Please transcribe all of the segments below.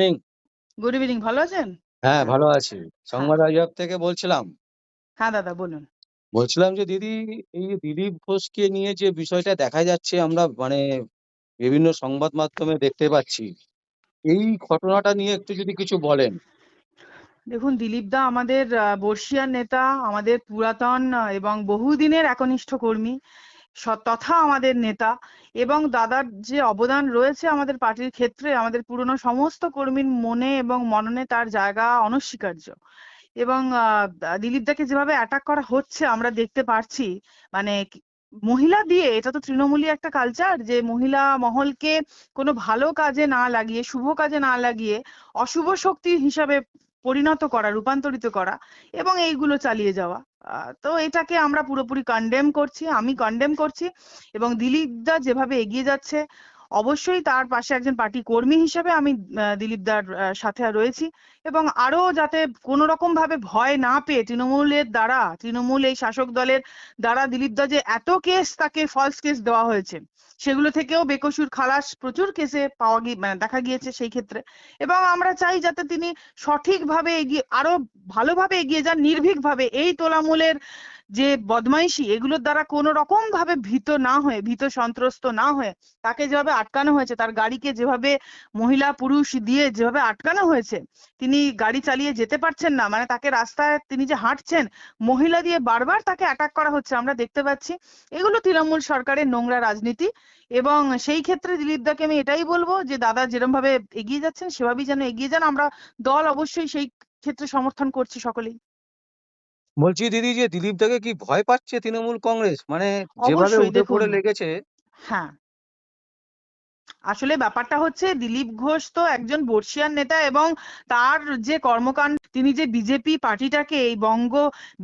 Evening good evening ভালো আছেন? হ্যাঁ ভালো আছি। সংবাদ আয়োজক থেকে বলছিলাম। হ্যাঁ দাদা বলুন। বলছিলাম যে দিদি এই যে দিলীপ ঘোষকে নিয়ে যে বিষয়টা দেখা যাচ্ছে আমরা মানে বিভিন্ন সংবাদ মাধ্যমে দেখতে পাচ্ছি এই ঘটনাটা নিয়ে একটু যদি কিছু বলেন। দেখুন দিলীপ দা আমাদের আহ, বর্ষিয়ান নেতা আমাদের পুরাতন আহ, এবং বহুদিনের একনিষ্ঠ কর্মী। তথা আমাদের নেতা এবং দাদার যে অবদান রয়েছে আমাদের পার্টির ক্ষেত্রে, আমাদের পুরনো সমস্ত কর্মীর মনে এবং মননে তার জায়গা অনস্বীকার্য। এবং দিলীপ দাকে যেভাবে অ্যাটাক করা হচ্ছে, আমরা দেখতে পারছি। মানে মহিলা দিয়ে, এটা তো তৃণমূলই একটা কালচার যে মহিলা মহলকে কোনো ভালো কাজে না লাগিয়ে, শুভ কাজে না লাগিয়ে অশুভ শক্তি হিসাবে পরিণত করা, রূপান্তরিত করা এবং এইগুলো চালিয়ে যাওয়া। তো এটাকে আমরা পুরোপুরি কন্ডেম করছি, আমি কন্ডেম করছি এবং দিলীপ দা যেভাবে এগিয়ে যাচ্ছে অবশ্যই তার পাশে একজন পার্টি কর্মী হিসেবে আমি দিলীপ দার সাথে রয়েছি। এবং আরও যাতে কোনো রকম ভাবে ভয় না পেয়ে তৃণমূলের দ্বারা, তৃণমূল এই শাসক দলের দ্বারা দিলীপ দা যে এত কেস তাকে ফলস কেস দেওয়া হয়েছে, সেগুলো থেকেও বেকসুর খালাস প্রচুর কেসে পাওয়া গিয়ে মানে দেখা গিয়েছে সেই ক্ষেত্রে। এবং আমরা চাই যাতে তিনি সঠিকভাবে এগিয়ে, আরও ভালোভাবে এগিয়ে যান, নির্ভীকভাবে। এই তোলামূলের যে বদমাইশি এগুলোর দ্বারা কোনো রকম ভাবে ভীত না হয়ে, ভীত সন্ত্রস্ত না হয়ে, তাকে যেভাবে আটকানো হয়েছে, তার গাড়িকে যেভাবে মহিলা পুরুষ দিয়ে যেভাবে আটকানো হয়েছে, তিনি গাড়ি চালিয়ে যেতে পারছেন না মানে তাকে রাস্তায় তিনি যে হাঁটছেন, মহিলা দিয়ে বারবার তাকে অ্যাটাক করা হচ্ছে, আমরা দেখতে পাচ্ছি। এগুলো তৃণমূল সরকারের নোংরা রাজনীতি এবং সেই ক্ষেত্রে দিলীপ দাকে আমি এটাই বলব যে, দাদা যেরকম ভাবে এগিয়ে যাচ্ছেন, সেভাবেই যেন এগিয়ে যান, আমরা দল অবশ্যই সেই ক্ষেত্রে সমর্থন করছি সকলেই। বলছি দিদি যে দিলীপ দাকে কি ভয় পাচ্ছে তৃণমূল কংগ্রেস মানে যেভাবে অবশ্যই উঠে পড়ে দেখুন। লেগেছে হ্যাঁ আসলে ব্যাপারটা হচ্ছে দিলীপ ঘোষ তো একজন বর্ষিয়ান নেতা এবং তার যে কর্মকাণ্ড, তিনি যে বিজেপি পার্টিটাকে এই বঙ্গ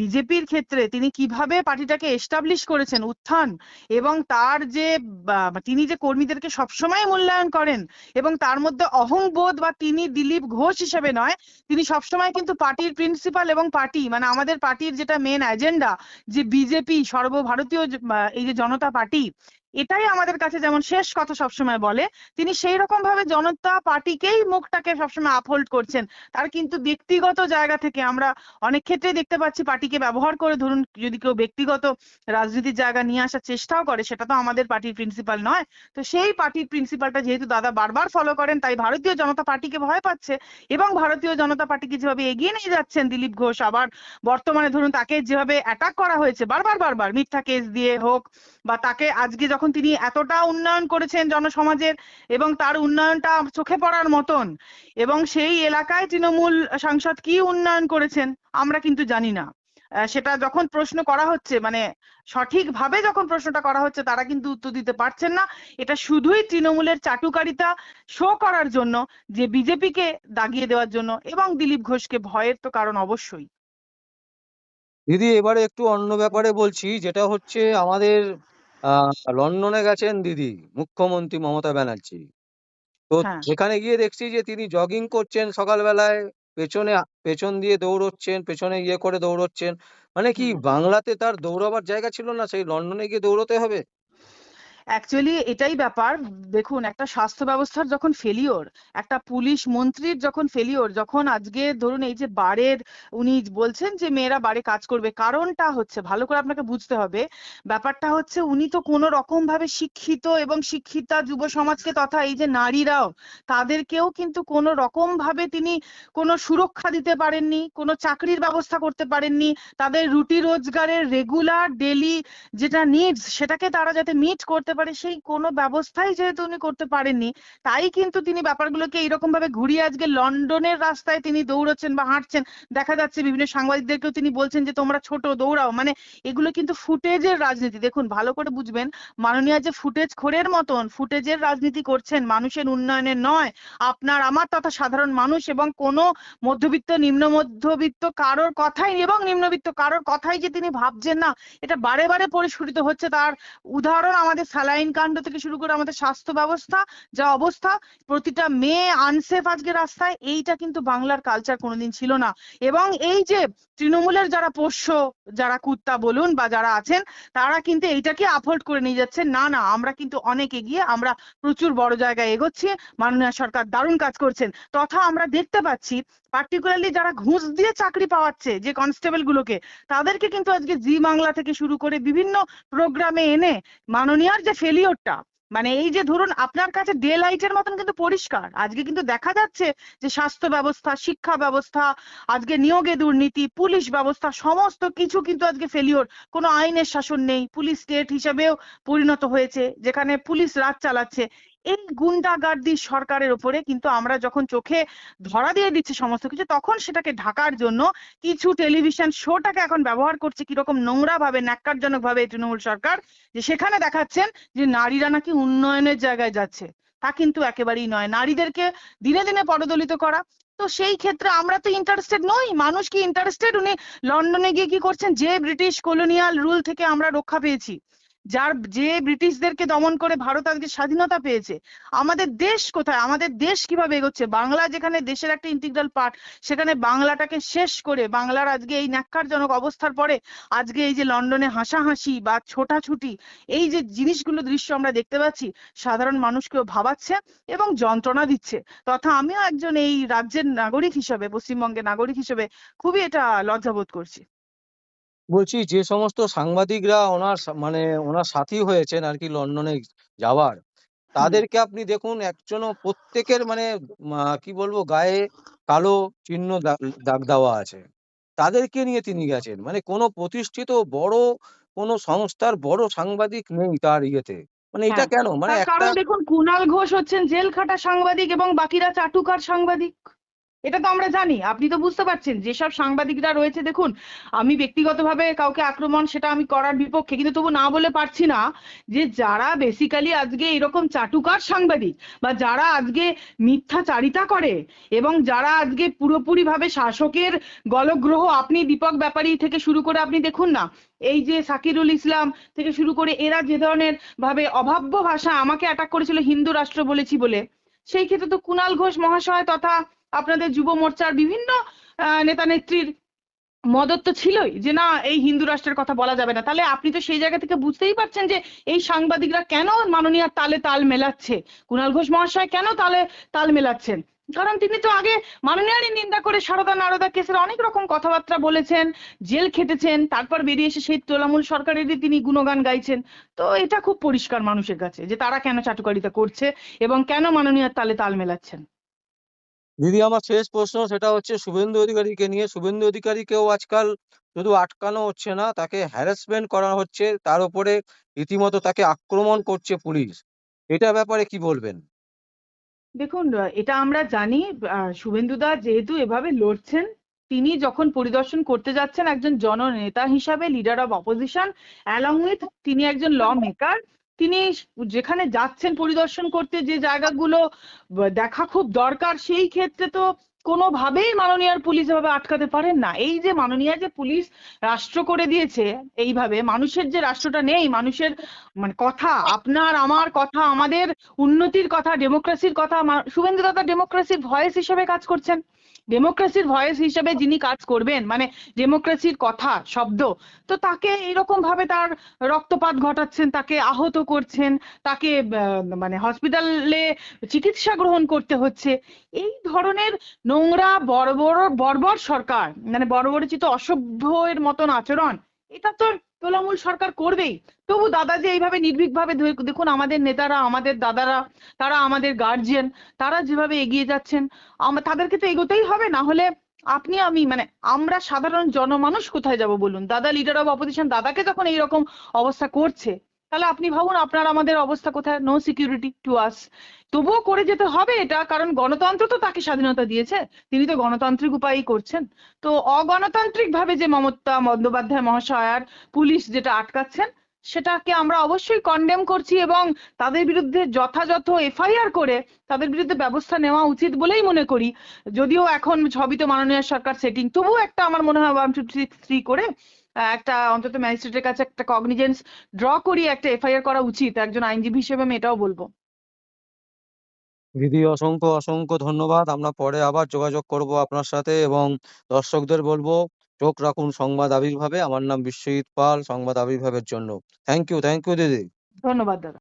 বিজেপির ক্ষেত্রে তিনি কীভাবে পার্টিটাকে এস্টাবলিশ করেছেন, উত্থান এবং তার যে তিনি যে কর্মীদেরকে সবসময় মূল্যায়ন করেন এবং তার মধ্যে অহংবোধ বা তিনি দিলীপ ঘোষ হিসেবে নয়, তিনি সবসময় কিন্তু পার্টির প্রিন্সিপাল এবং পার্টি মানে আমাদের পার্টির যেটা মেন এজেন্ডা যে বিজেপি, সর্বভারতীয় এই যে জনতা পার্টি, এটাই আমাদের কাছে যেমন শেষ কথা সবসময় বলে। তিনি সেই রকম ভাবে জনতা পার্টিকেই মুখটাকে সবসময় আপহোল্ড করছেন। তার কিন্তু ব্যক্তিগত জায়গা থেকে আমরা অনেক ক্ষেত্রে দেখতে পাচ্ছি পার্টিকে ব্যবহার করে ধরুন যদি কেউ ব্যক্তিগত রাজনীতির জায়গা নিয়ে আসার চেষ্টাও করে, সেটা তো আমাদের পার্টির প্রিন্সিপাল নয়। তো সেই পার্টির প্রিন্সিপালটা যেহেতু দাদা বারবার ফলো করেন, তাই ভারতীয় জনতা পার্টিকে ভয় পাচ্ছে এবং ভারতীয় জনতা পার্টিকে যেভাবে এগিয়ে নিয়ে যাচ্ছেন দিলীপ ঘোষ, আবার বর্তমানে ধরুন তাকে যেভাবে অ্যাটাক করা হয়েছে, বারবার বারবার মিথ্যা কেস দিয়ে হোক বা তাকে আজকে যখন তিনি এতটা উন্নয়ন করেছেন জনসমাজের এবং তার উন্নয়নটা চোখে পড়ার মতন। এবং সেই এলাকায় তৃণমূল সাংসদ কি উন্নয়ন করেছেন আমরা কিন্তু জানি না। সেটা যখন প্রশ্ন করা হচ্ছে মানে সঠিকভাবে যখন প্রশ্নটা করা হচ্ছে, তারা কিন্তু উত্তর দিতে পারছেন না। এটা শুধুই তৃণমূলের চাটুকারিতা শো করার জন্য, যে বিজেপিকে দাগিয়ে দেওয়ার জন্য এবং দিলীপ ঘোষকে ভয়ের তো কারণ অবশ্যই। দিদি, এবারে একটু অন্য ব্যাপারে বলছি, যেটা হচ্ছে আমাদের লন্ডনে গেছেন দিদি মুখ্যমন্ত্রী মমতা ব্যানার্জি তো হ্যাঁ। সেখানে গিয়ে দেখছি যে তিনি জগিং করছেন সকালবেলায় পেছনে পেছন দিয়ে দৌড়চ্ছেন পেছনে ইয়ে করে দৌড়চ্ছেন মানে কি হুম। বাংলাতে তার দৌড়াবার জায়গা ছিল না সেই লন্ডনে গিয়ে দৌড়তে হবে অ্যাকচুয়ালি এটাই ব্যাপার। দেখুন, একটা স্বাস্থ্য ব্যবস্থার যখন ফেলিওর একটা পুলিশ মন্ত্রীর যখন ফেলিওর যখন আজকে ধরুন এই যে বারের উনি বলছেন যে মেয়েরা বারে কাজ করবে, কারণটা হচ্ছে, ভালো করে আপনাকে বুঝতে হবে, ব্যাপারটা হচ্ছে উনি তো কোনো রকম ভাবে শিক্ষিত এবং শিক্ষিতা যুব সমাজকে তথা এই যে নারীরাও, তাদেরকেও কিন্তু কোনো রকম ভাবে তিনি কোনো সুরক্ষা দিতে পারেননি, কোনো চাকরির ব্যবস্থা করতে পারেননি, তাদের রুটি রোজগারের রেগুলার ডেলি যেটা নিডস সেটাকে তারা যাতে মিট করতে পারে, সেই কোনো ব্যবস্থাই যেহেতু উনি করতে পারেননি, তাই কিন্তু তিনি ব্যাপারগুলোকে এইরকম ভাবে ঘুরিয়ে আজকে লন্ডনের রাস্তায় তিনি দৌড়চ্ছেন বা হাঁটছেন। দেখা যাচ্ছে বিভিন্ন সাংবাদিকদেরকেও তিনি বলছেন যে, তোমরা ছোট, দৌড়াও। মানে এগুলো কিন্তু ফুটেজের রাজনীতি। দেখুন, ভালো করে বুঝবেন, মাননীয় যে ফুটেজ খোরের মতন ফুটেজের রাজনীতি করছেন, মানুষের উন্নয়নের নয়, আপনার, আমার তথা সাধারণ মানুষ এবং কোনো মধ্যবিত্ত, নিম্ন মধ্যবিত্ত কারোর কথাই এবং নিম্নবিত্ত কারোর কথাই যে তিনি ভাবছেন না, এটা বারে বারে পরিস্ফুটিত হচ্ছে। তার উদাহরণ আমাদের স্যালাইন কাণ্ড থেকে শুরু করে আমাদের স্বাস্থ্য ব্যবস্থা, যা অবস্থা, প্রতিটা মেয়ে আনসেফ আজকে রাস্তায়, এইটা কিন্তু বাংলার কালচার কোনোদিন ছিল না। এবং এই যে তৃণমূলের যারা পোষ্য, যারা কুত্তা বলুন বা যারা আছেন, তারা কিন্তু এইটাকে আপহোল্ড করে নিয়ে যাচ্ছে। না না, আমরা কিন্তু অনেক এগিয়ে, আমরা প্রচুর বড় জায়গায় এগোচ্ছি, মাননীয় সরকার দারুণ কাজ করছেন। তথা আমরা দেখতে পাচ্ছি পার্টিকুলারলি যারা ঘুষ দিয়ে চাকরি পাওয়াচ্ছে যে কনস্টেবল গুলোকে, তাদেরকে কিন্তু আজকে জি বাংলা থেকে শুরু করে বিভিন্ন প্রোগ্রামে এনে মাননীয়ার যে ফেলিওরটা মানে এই যে ধরুন আপনার কাছে ডে লাইটের মতন কিন্তু পরিষ্কার। আজকে কিন্তু দেখা যাচ্ছে যে স্বাস্থ্য ব্যবস্থা, শিক্ষা ব্যবস্থা, আজকে নিয়োগে দুর্নীতি, পুলিশ ব্যবস্থা, সমস্ত কিছু কিন্তু আজকে ফেলিওর কোনো আইনের শাসন নেই। পুলিশ স্টেট হিসাবেও পরিণত হয়েছে, যেখানে পুলিশ রাজ চালাচ্ছে। এই গুন্ডাগার্দি সরকারের ওপরে কিন্তু আমরা যখন চোখে ধরা দিয়ে দিচ্ছি সমস্ত কিছু, তখন সেটাকে ঢাকার জন্য কিছু টেলিভিশন শোটাকে এখন ব্যবহার করছে কীরকম নোংরা ভাবে ন্যাক্কারজনক ভাবে তৃণমূল সরকার, যে সেখানে দেখাচ্ছেন যে নারীরা নাকি উন্নয়নের জায়গায় যাচ্ছে। তা কিন্তু একেবারেই নয়। নারীদেরকে দিনে দিনে পদদলিত করা। তো সেই ক্ষেত্রে আমরা তো ইন্টারেস্টেড নই। মানুষ কি ইন্টারেস্টেড উনি লন্ডনে গিয়ে কি করছেন? যে ব্রিটিশ কলোনিয়াল রুল থেকে আমরা রক্ষা পেয়েছি। যার, যে ব্রিটিশদেরকে দমন করে ভারত আজকে স্বাধীনতা পেয়েছে, আমাদের দেশ কোথায়? আমাদের দেশ কীভাবে এগোচ্ছে? বাংলা যেখানে দেশের একটা ইন্টিগ্রাল পার্ট সেখানে বাংলাটাকে শেষ করে বাংলার আজকে এই ন্যাক্কারজনক অবস্থার পরে আজকে এই যে লন্ডনে হাসাহাসি বা ছোটাছুটি, এই যে জিনিসগুলো দৃশ্য আমরা দেখতে পাচ্ছি, সাধারণ মানুষকেও ভাবাচ্ছে এবং যন্ত্রণা দিচ্ছে। তথা আমিও একজন এই রাজ্যের নাগরিক হিসেবে, পশ্চিমবঙ্গের নাগরিক হিসেবে খুবই এটা লজ্জাবোধ করছি। বলছি যে সমস্ত সাংবাদিকরা ওনার সা- মানে ওনার সাথী হয়েছেন আর কি লন্ডনে যাওয়ার তাদেরকে আপনি দেখুন একজনও প্রত্যেকের মানে কি বলব গায়ে কালো চিহ্ন দাগ দাগ দেওয়া আছে। তাদেরকে নিয়ে তিনি গেছেন। মানে কোনো প্রতিষ্ঠিত বড় কোনো সংস্থার বড় সাংবাদিক নেই তার ইয়েতে। মানে এটা হ্যাঁ। কেন? মানে তার একটা কারণ দেখুন কুণাল ঘোষ হচ্ছেন জেল খাটা সাংবাদিক এবং বাকিরা চাটুকার সাংবাদিক। এটা তো আমরা জানি, আপনি তো বুঝতে পারছেন, যেসব সাংবাদিকরা রয়েছে, দেখুন, আমি ব্যক্তিগতভাবে কাউকে আক্রমণ সেটা আমি করার বিপক্ষে, কিন্তু তবু না বলে পারছি না যে যারা বেসিক্যালি আজকে এরকম চাটুকার সাংবাদিক বা যারা আজকে মিথ্যাচারিতা করে এবং যারা আজকে পুরোপুরি ভাবে শাসকের গলগ্রহ, আপনি দীপক ব্যাপারী থেকে শুরু করে আপনি দেখুন না, এই যে সাকিরুল ইসলাম থেকে শুরু করে এরা যে ধরনের ভাবে অভাব্য ভাষা আমাকে অ্যাটাক করেছিল হিন্দু রাষ্ট্র বলেছি বলে, সেই ক্ষেত্রে তো কুণাল ঘোষ মহাশয় তথা আপনাদের যুব মোর্চার বিভিন্ন নেতা নেত্রীর মদত তো ছিলই যে না, এই হিন্দু রাষ্ট্রের কথা বলা যাবে না। তাহলে আপনি তো সেই জায়গা থেকে বুঝতেই পারছেন যে এই সাংবাদিকরা কেন মাননীয় তালে তাল মেলাচ্ছে? কুণাল ঘোষ মহাশয় কেন তালে তাল মেলাচ্ছেন? কারণ তিনি তো আগে মাননীয়ারই নিন্দা করে সারদা নারদা কেসের অনেক রকম কথাবার্তা বলেছেন, জেল খেটেছেন, তারপর বেরিয়ে এসে সেই তোলামূল সরকারেরই তিনি গুণগান গাইছেন। তো এটা খুব পরিষ্কার মানুষের কাছে যে তারা কেন চাটুকারিতা করছে এবং কেন মাননীয়ার তালে তাল মেলাচ্ছেন? দিদি, আমার শেষ প্রশ্ন সেটা হচ্ছে শুভেন্দু অধিকারীকে নিয়ে। শুভেন্দু অধিকারীকেও আজকাল শুধু আটকানো হচ্ছে না, তাকে হ্যারাসমেন্ট করা হচ্ছে, তার উপরে রীতিমতো তাকে আক্রমণ করছে পুলিশ। এটা ব্যাপারে কি বলবেন? দেখুন, এটা আমরা জানি শুভেন্দুদা যেহেতু এভাবে লড়ছেন, তিনি যখন পরিদর্শন করতে যাচ্ছেন একজন জননেতা হিসাবে leader of opposition along with তিনি একজন ল মেকার তিনি যেখানে যাচ্ছেন পরিদর্শন করতে যে জায়গাগুলো দেখা খুব দরকার সেই ক্ষেত্রে তো কোনোভাবেই মাননীয়ার পুলিশ এভাবে আটকাতে পারেন না। এই যে মাননীয়া যে পুলিশ রাষ্ট্র করে দিয়েছে, এইভাবে মানুষের যে রাষ্ট্রটা নেই, মানুষের মানে কথা, আপনার, আমার কথা, আমাদের উন্নতির কথা, ডেমোক্রেসির কথা শুভেন্দু দাদা ডেমোক্রেসির ভয়েস হিসেবে কাজ করছেন। ডেমোক্রেসির ভয়েস হিসেবে যিনি কাজ করবেন মানে ডেমোক্রেসির কথা, শব্দ, তো তাকে এরকম ভাবে তার রক্তপাত ঘটাচ্ছেন, তাকে আহত করছেন, তাকে মানে হসপিটালে চিকিৎসা গ্রহণ করতে হচ্ছে। এই ধরনের নোংরা বর্বর বর্বর সরকার মানে বর্বরচিত অসভ্য এর মতন আচরণ, এটা তো তৃণমূল সরকার করবেই। তবু দাদা যে এইভাবে নির্ভীকভাবে ধরে- দেখুন আমাদের নেতারা, আমাদের দাদারা, তারা আমাদের গার্জিয়ান তারা যেভাবে এগিয়ে যাচ্ছেন তাদেরকে তো এগোতেই হবে, না হলে আপনি, আমি মানে আমরা সাধারণ জনমানুষ কোথায় যাব বলুন? দাদা লিডার অফ অপোজিশন দাদাকে যখন এইরকম অবস্থা করছে তাহলে আপনি ভাবুন, আপনার আমাদের অবস্থা কোথায়? নো সিকিউরিটি টু আস তবুও করে যেতে হবে এটা, কারণ গণতন্ত্র তো তাকে স্বাধীনতা দিয়েছে। তিনি তো গণতান্ত্রিক উপায়েই করছেন। তো অগণতান্ত্রিক ভাবে যে মমতা বন্দ্যোপাধ্যায় মহাশয়ার পুলিশ যেটা আটকাচ্ছেন, সেটাকে আমরা অবশ্যই কন্ডেম করছি এবং তাদের বিরুদ্ধে যথাযথ এফআইআর করে তাদের বিরুদ্ধে ব্যবস্থা নেওয়া উচিত বলেই মনে করি। যদিও এখন ছবি তো মাননীয় সরকার সেটিং তবুও একটা আমার মনে হয় ওয়ান ফিফটি থ্রি করে একটা অন্তত ম্যাজিস্ট্রেটের কাছে একটা কগনিজেন্স ড্র করি একটা এফআইআর করা উচিত। একজন আইনজীবী হিসেবে আমি এটাও বলব। দিদি অসংখ্য অসংখ্য ধন্যবাদ। আমরা পরে আবার যোগাযোগ করব আপনার সাথে এবং দর্শকদের বলব চোখ রাখুন সংবাদ আবির্ভাবে। আমার নাম বিশ্বজিৎ পাল সংবাদ আবির্ভাবের জন্য। থ্যাংক ইউ থ্যাংক ইউ দিদি। ধন্যবাদ দাদা।